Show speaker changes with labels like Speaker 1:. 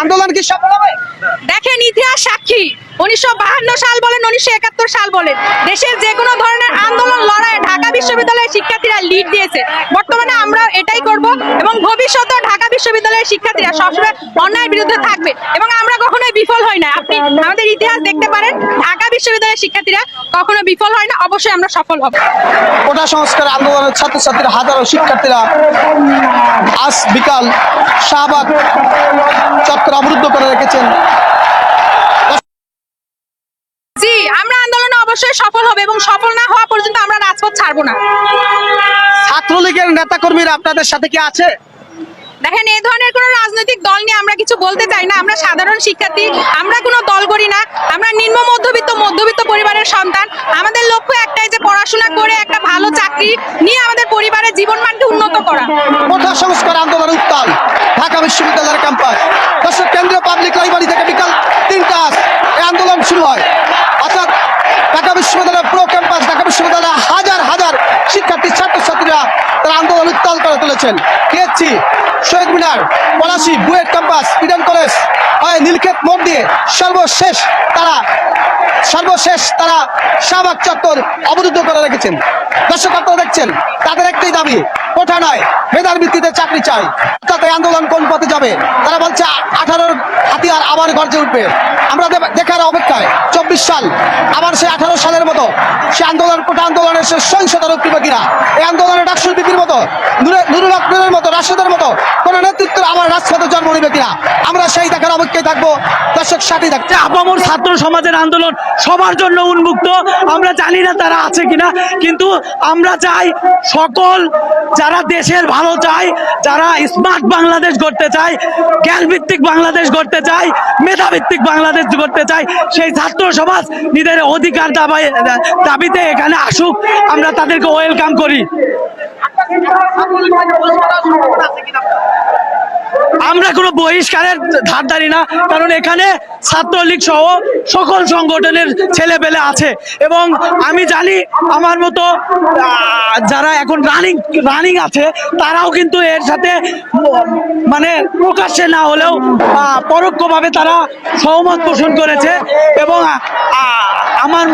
Speaker 1: আন্দোলন কি সফল হবে?
Speaker 2: দেখেন ইতিহাস সাক্ষী। উনিশশো বাহান্ন সাল বলেন উনিশশো একাত্তর সাল বলেন। দেশের যে কোনো ধরনের আন্দোলন লড়াই ঢাকা বিশ্ববিদ্যালয়ের শিক্ষার্থীরা লিড দিয়েছে। বর্তমানে আমরা এটাই করব এবং ভবিষ্যতে ঢাকা বিশ্ববিদ্যালয়ের শিক্ষার্থীরা সবসময় অন্যায়ের বিরুদ্ধে থাকবে এবং আমরা কখনোই বিফল হই না। আপনি আমাদের ইতিহাস দেখতে পারেন ঢাকা বিশ্ববিদ্যালয়ের শিক্ষার্থীরা কখনো বিফল হয় না অবশ্যই আমরা সফল হব।
Speaker 1: কোটা সংস্কার আন্দোলনের ছাত্রছাত্রীরা হাজারো শিক্ষার্থীরা আজ বিকাল শাহবাগ অবরুদ্ধ করে রেখেছেন।
Speaker 2: জি আমরা আন্দোলনে অবশ্যই সফল হবে এবং সফল না হওয়া পর্যন্ত আমরা রাজপথ ছাড়বো না।
Speaker 1: ছাত্রলীগের নেতাকর্মীরা আপনাদের সাথে কি আছে?
Speaker 2: দেখেন এই ধরনের কোনো রাজনৈতিক দল নিয়ে আমরা কিছু বলতে চাই না। আমরা সাধারণ শিক্ষার্থী আমরা কোনো দল করি না। আমরা নিম্ন মধ্যবিত্ত মধ্যবিত্ত পরিবারের সন্তান। আমাদের লক্ষ্য একটাই যে পড়াশোনা করে একটা ভালো চাকরি নিয়ে আমাদের পরিবারের জীবনমানকে উন্নত করা।
Speaker 1: কোটা সংস্কার আন্দোলন উত্তাল ঢাকা বিশ্ববিদ্যালয়ের ক্যাম্পাস দর্শক কেন্দ্রীয় পাবলিক লাইব্রেরি থেকে বিকাল তিনটা এই আন্দোলন শুরু হয় অর্থাৎ ঢাকা বিশ্ববিদ্যালয়ের পুরো ক্যাম্পাস ঢাকা বিশ্ববিদ্যালয়ের হাজার হাজার শিক্ষার্থী ছাত্রছাত্রীরা তারা আন্দোলন উত্তাল করে খেয়েছি Shaheed Minar, Palashi, BUET campus, Eden college, হয় নীলক্ষেত মোড় দিয়ে সর্বশেষ তারা সর্বশেষ তারা শাহবাগ চত্বর অবরুদ্ধ করে রেখেছেন। দর্শক আপনারা দেখছেন, তাদের একটাই দাবি কোঠা নয় মেধার ভিত্তিতে চাকরি চাই। অর্থাৎ আন্দোলন কোন পথে যাবে? তারা বলছে, আঠারোর হাতিয়ার আবার গর্জে উঠবে। আমরা দেখার অপেক্ষায় চব্বিশ সাল, আবার সে আঠারো সালের মতো, সে আন্দোলন কোটা আন্দোলনের সে সহিংসতা রক্ষী কিনা এই আন্দোলনে ডাকসুর মতো, নুরে- নুরুল হক নুরের মতো, রাশেদের মতো, কোন নেতৃত্ব আবার রাজপথে জন্ম নেবে কিনা? আমরা সেই দেখার অপেক্ষায় থাকব। দর্শক সাথে থাকছে
Speaker 3: যে আপামর ছাত্র সমাজের আন্দোলন সবার জন্য উন্মুক্ত, আমরা জানি না তারা আছে কিনা, কিন্তু আমরা চাই সকল যারা দেশের ভালো চায়, যারা স্মার্ট বাংলাদেশ গড়তে চায় জ্ঞান ভিত্তিক বাংলাদেশ গড়তে চায়, মেধাভিত্তিক বাংলাদেশ গড়তে চায়, সেই ছাত্র সমাজ নিজের অধিকার দাবায় দাবিতে এখানে আসুক, আমরা তাদেরকে ওয়েলকাম করি। আমরা কোনো বহিষ্কারের ধার ধারধারি না, কারণ এখানে ছাত্রলীগ সহ সকল সংগঠনের ছেলে পেলে আছে। এবং আমি জানি আমার মতো যারা এখন রানিং রানিং আছে, তারাও কিন্তু এর সাথে মানে প্রকাশ্যে না হলেও পরোক্ষভাবে তারা সহমত পোষণ করেছে। এবং আমার